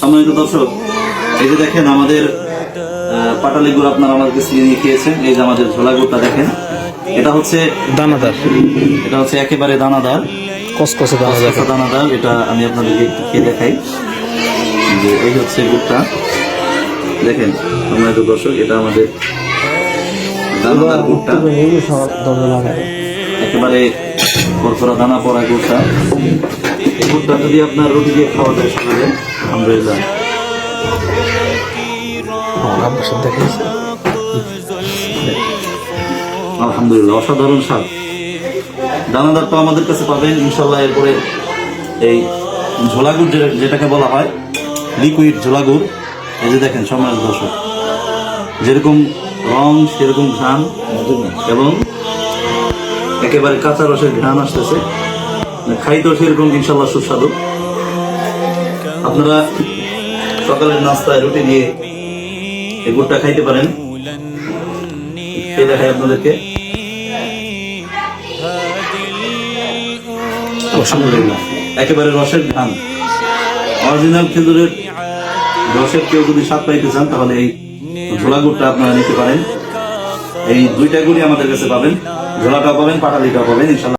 সম্মানিত দর্শক এই যে দেখেন আমাদের পাটালি গুড় আপনারা আমাদেরকে চিনি খেয়েছেন এই যে আমাদের ঝোলা গুড়টা দেখেন এটা হচ্ছে দানাদার। এটা হচ্ছে একেবারে দানাদার। কসকসে দানাদার। দানাদার এটা আমি আপনাদেরকে একটু খেয়ে দেখাই। যে এই হচ্ছে গুড়টা। দেখেন সম্মানিত দর্শক এটা আমাদের দানাদার গুড়টা। একেবারে করকরা দানা পড়া গুড়টা এই যদি আপনার রুটি দিয়ে খাওয়া যায় সকালে আলহামদুলিল্লাহ। আলহামদুলিল্লাহ অসাধারণ স্বাদ। দানাদার তো আমাদের কাছে পাবেন ইনশাল্লাহ এরপরে এই ঝোলাগুড় যেটা- যেটাকে বলা হয় লিকুইড ঝোলাগুড়। এই যে দেখেন সম্মানিত দর্শক যেরকম রং সেরকম ঘ্রাণ এবং একেবারে কাঁচা রসের ঘ্রাণ আসতেছে। খাইতেও সেরকম ইনশাল্লাহ সুস্বাদু। আপনারা সকালের নাস্তায় রুটি দিয়ে এই গুড়টা খাইতে পারেন। খেয়ে দেখাই আপনাদেরকে। একেবারে রসের ঘ্রাণ। অরিজিনাল খেজুরের রসের কেউ যদি স্বাদ পাইতে চান, তাহলে এই ঝোলা গুড়টা আপনারা নিতে পারেন। এই দুইটা গুড়ি আমাদের কাছে পাবেন। ঝোলাটাও পাবেন পাটালিটাও পাবেন ইনশাল্লাহ।